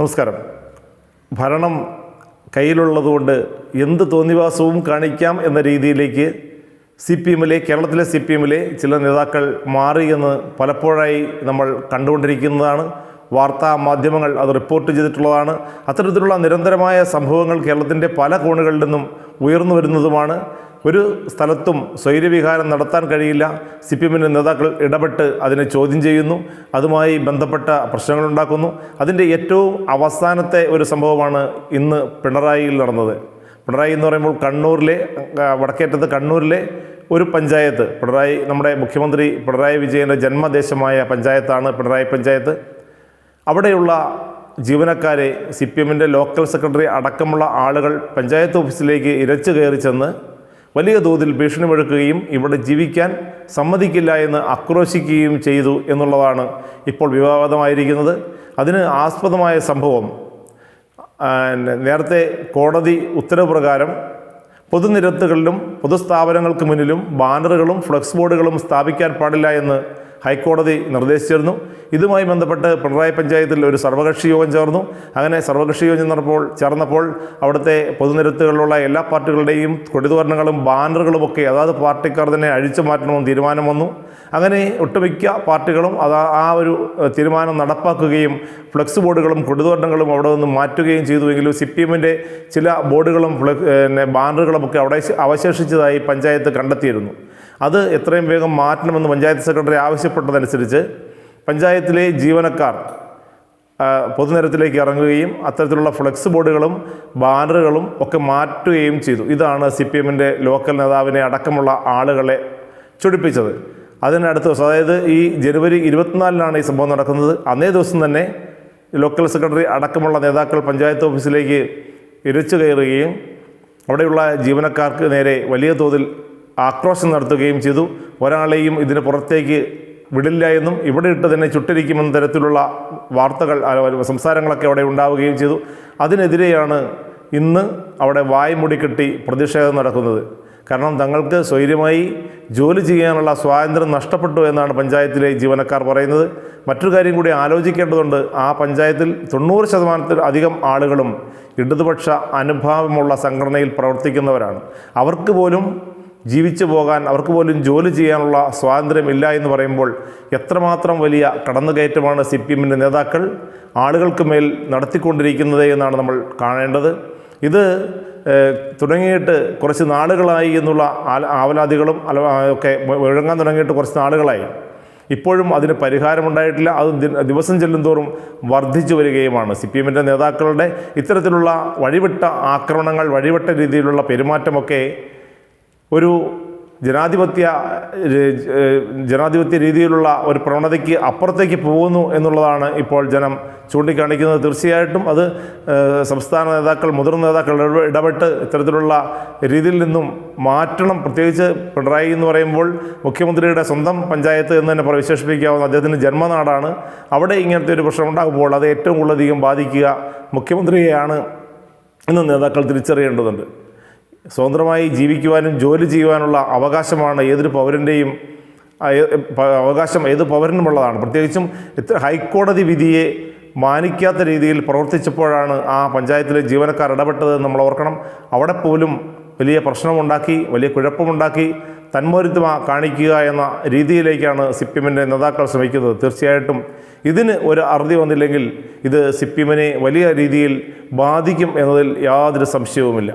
നമസ്കാരം. ഭരണം കയ്യിലുള്ളതുകൊണ്ട് എന്ത് തോന്നിവാസവും കാണിക്കാം എന്ന രീതിയിലേക്ക് സി പി എമ്മിലെ കേരളത്തിലെ സി പി എമ്മിലെ ചില നേതാക്കൾ മാറിയെന്ന് പലപ്പോഴായി നമ്മൾ കണ്ടുകൊണ്ടിരിക്കുന്നതാണ്. വാർത്താ മാധ്യമങ്ങൾ അത് റിപ്പോർട്ട് ചെയ്തിട്ടുള്ളതാണ്. അത്തരത്തിലുള്ള നിരന്തരമായ സംഭവങ്ങൾ കേരളത്തിന്റെ പല കോണുകളിൽ നിന്നും ഉയർന്നു വരുന്നതുമാണ്. ഒരു സ്ഥലത്തും സ്വൈര്യവിഹാരം നടത്താൻ കഴിയില്ല. സി പി എമ്മിന്റെ നേതാക്കൾ ഇടപെട്ട് അതിനെ ചോദ്യം ചെയ്യുന്നു. അതുമായി ബന്ധപ്പെട്ട പ്രശ്നങ്ങളുണ്ടാക്കുന്നു അതിന്റെ ഏറ്റവും അവസാനത്തെ ഒരു സംഭവമാണ് ഇന്ന് പിണറായിയിൽ നടന്നത്. പിണറായി എന്ന് പറയുമ്പോൾ കണ്ണൂരിലെ വടക്കേറ്റത്ത് കണ്ണൂരിലെ ഒരു പഞ്ചായത്ത്. പിണറായി നമ്മുടെ മുഖ്യമന്ത്രി പിണറായി വിജയന്റെ ജന്മദേശമായ പഞ്ചായത്താണ് പിണറായി പഞ്ചായത്ത്. അവിടെയുള്ള ജീവനക്കാരെ സി പി എമ്മിന്റെ ലോക്കൽ സെക്രട്ടറി അടക്കമുള്ള ആളുകൾ പഞ്ചായത്ത് ഓഫീസിലേക്ക് ഇരച്ചു കയറി ചെന്ന് വലിയ തോതിൽ ഭീഷണി മുഴക്കുകയും ഇവിടെ ജീവിക്കാൻ സമ്മതിക്കില്ല എന്ന് ആക്രോശിക്കുകയും ചെയ്തു എന്നുള്ളതാണ് ഇപ്പോൾ വിവാദമായിരിക്കുന്നത്. അതിന് ആസ്പദമായ സംഭവം നേരത്തെ കോടതി ഉത്തരവ് പ്രകാരം പൊതുനിരത്തുകളിലും പൊതുസ്ഥാപനങ്ങൾക്ക് മുന്നിലും ബാനറുകളും ഫ്ലക്സ് ബോർഡുകളും സ്ഥാപിക്കാൻ പാടില്ല എന്ന് ഹൈക്കോടതി നിർദ്ദേശിച്ചിരുന്നു ഇതുമായി ബന്ധപ്പെട്ട് പിണറായി പഞ്ചായത്തിൽ ഒരു സർവകക്ഷി യോഗം ചേർന്നു. അങ്ങനെ സർവകക്ഷി യോഗം ചേർന്നപ്പോൾ ചേർന്നപ്പോൾ അവിടുത്തെ പൊതുനിരത്തുകളിലുള്ള എല്ലാ പാർട്ടികളുടെയും കൊടിതോരണങ്ങളും ബാനറുകളും ഒക്കെ അതാത് പാർട്ടിക്കാർ തന്നെ അഴിച്ചു മാറ്റണമെന്ന് തീരുമാനം വന്നു. അങ്ങനെ ഒട്ടുമിക്ക പാർട്ടികളും അത് ആ- ഒരു തീരുമാനം നടപ്പാക്കുകയും ഫ്ലെക്സ് ബോർഡുകളും കൊടിതോരണങ്ങളും അവിടെ നിന്ന് മാറ്റുകയും ചെയ്തുവെങ്കിലും സി പി എമ്മിന്റെ ചില ബോർഡുകളും പിന്നെ ബാനറുകളും ഒക്കെ അവിടെ അവശേഷിച്ചതായി പഞ്ചായത്ത് കണ്ടെത്തിയിരുന്നു. അത് എത്രയും വേഗം മാറ്റണമെന്ന് പഞ്ചായത്ത് സെക്രട്ടറി ആവശ്യപ്പെട്ടതനുസരിച്ച് പഞ്ചായത്തിലെ ജീവനക്കാർ പൊതുനിരത്തിലേക്ക് ഇറങ്ങുകയും അത്തരത്തിലുള്ള ഫ്ലെക്സ് ബോർഡുകളും ബാനറുകളും ഒക്കെ മാറ്റുകയും ചെയ്തു. ഇതാണ് സി പി എമ്മിന്റെ ലോക്കൽ നേതാവിനെ അടക്കമുള്ള ആളുകളെ ചൊടിപ്പിച്ചത്. അതിനടുത്ത ദിവസം അതായത് ഈ ജനുവരി ഇരുപത്തിനാലിനാണ് ഈ സംഭവം നടക്കുന്നത്. അന്നേ ദിവസം തന്നെ ലോക്കൽ സെക്രട്ടറി അടക്കമുള്ള നേതാക്കൾ പഞ്ചായത്ത് ഓഫീസിലേക്ക് ഇരച്ചു കയറുകയും അവിടെയുള്ള ജീവനക്കാർക്ക് നേരെ വലിയ തോതിൽ ആക്രോശം നടത്തുകയും ചെയ്തു. ഒരാളെയും ഇതിന് പുറത്തേക്ക് വിടില്ല എന്നും ഇവിടെ ഇട്ട് തന്നെ ചുട്ടിരിക്കുമെന്ന തരത്തിലുള്ള വാർത്തകൾ സംസാരങ്ങളൊക്കെ അവിടെ ഉണ്ടാവുകയും ചെയ്തു. അതിനെതിരെയാണ് ഇന്ന് അവിടെ വായ്മുടി കെട്ടി പ്രതിഷേധം നടക്കുന്നത്. കാരണം തങ്ങൾക്ക് സ്വൈര്യമായി ജോലി ചെയ്യാനുള്ള സ്വാതന്ത്ര്യം നഷ്ടപ്പെട്ടു എന്നാണ് പഞ്ചായത്തിലെ ജീവനക്കാർ പറയുന്നത്. മറ്റൊരു കാര്യം കൂടി ആലോചിക്കേണ്ടതുണ്ട്. ആ പഞ്ചായത്തിൽ തൊണ്ണൂറ് ശതമാനത്തിൽ അധികം ആളുകളും ഇടതുപക്ഷ അനുഭാവമുള്ള സംഘടനയിൽ പ്രവർത്തിക്കുന്നവരാണ്. അവർക്ക് പോലും ജീവിച്ചു പോകാൻ അവർക്ക് പോലും ജോലി ചെയ്യാനുള്ള സ്വാതന്ത്ര്യമില്ല എന്ന് പറയുമ്പോൾ എത്രമാത്രം വലിയ കടന്നുകയറ്റമാണ് സി പി എമ്മിന്റെ നേതാക്കൾ ആളുകൾക്ക് മേൽ നടത്തിക്കൊണ്ടിരിക്കുന്നത് എന്നാണ് നമ്മൾ കാണേണ്ടത്. ഇത് തുടങ്ങിയിട്ട് കുറച്ച് നാളുകളായി എന്നുള്ള ആവലാതികളും ഒക്കെ മുഴങ്ങാൻ തുടങ്ങിയിട്ട് കുറച്ച് നാളുകളായി. ഇപ്പോഴും അതിന് പരിഹാരമുണ്ടായിട്ടില്ല. അത് ദിവസം ചെല്ലുന്തോറും വർദ്ധിച്ചു വരികയുമാണ്. സി പി എമ്മിന്റെ നേതാക്കളുടെ ഇത്തരത്തിലുള്ള വഴിവിട്ട ആക്രമണങ്ങൾ വഴിവിട്ട രീതിയിലുള്ള പെരുമാറ്റമൊക്കെ ഒരു ജനാധിപത്യ ജനാധിപത്യ രീതിയിലുള്ള ഒരു പ്രവണതയ്ക്ക് അപ്പുറത്തേക്ക് പോകുന്നു എന്നുള്ളതാണ് ഇപ്പോൾ ജനം ചൂണ്ടിക്കാണിക്കുന്നത്. തീർച്ചയായിട്ടും അത് സംസ്ഥാന നേതാക്കൾ മുതിർന്ന നേതാക്കൾ ഇടപെ- ഇടപെട്ട് ഇത്തരത്തിലുള്ള രീതിയിൽ നിന്നും മാറ്റണം. പ്രത്യേകിച്ച് പിണറായി എന്ന് പറയുമ്പോൾ മുഖ്യമന്ത്രിയുടെ സ്വന്തം പഞ്ചായത്ത് എന്ന് തന്നെ വിശേഷിപ്പിക്കാവുന്ന അദ്ദേഹത്തിന്റെ ജന്മനാടാണ്. അവിടെ ഇങ്ങനത്തെ ഒരു പ്രശ്നം ഉണ്ടാകുമ്പോൾ അത് ഏറ്റവും കൂടുതലധികം ബാധിക്കുക മുഖ്യമന്ത്രിയെയാണ് എന്ന് നേതാക്കൾ തിരിച്ചറിയേണ്ടതുണ്ട്. സ്വതന്ത്രമായി ജീവിക്കുവാനും ജോലി ചെയ്യുവാനുള്ള അവകാശമാണ് ഏതൊരു പൗരന്റെയും അവകാശം ഏത് പൗരനുമുള്ളതാണ്. പ്രത്യേകിച്ചും ഹൈക്കോടതി വിധിയെ മാനിക്കാത്ത രീതിയിൽ പ്രവർത്തിച്ചപ്പോഴാണ് ആ പഞ്ചായത്തിലെ ജീവനക്കാർ ഇടപെട്ടത് നമ്മൾ ഓർക്കണം. അവിടെ പോലും വലിയ പ്രശ്നമുണ്ടാക്കി വലിയ കുഴപ്പമുണ്ടാക്കി തന്മൂരിത്വം കാണിക്കുക എന്ന രീതിയിലേക്കാണ് സി പി എമ്മിന്റെ നേതാക്കൾ ശ്രമിക്കുന്നത്. തീർച്ചയായിട്ടും ഇതിന് ഒരു അറുതി വന്നില്ലെങ്കിൽ ഇത് സി പി എമ്മിനെ വലിയ രീതിയിൽ ബാധിക്കും എന്നതിൽ യാതൊരു സംശയവുമില്ല.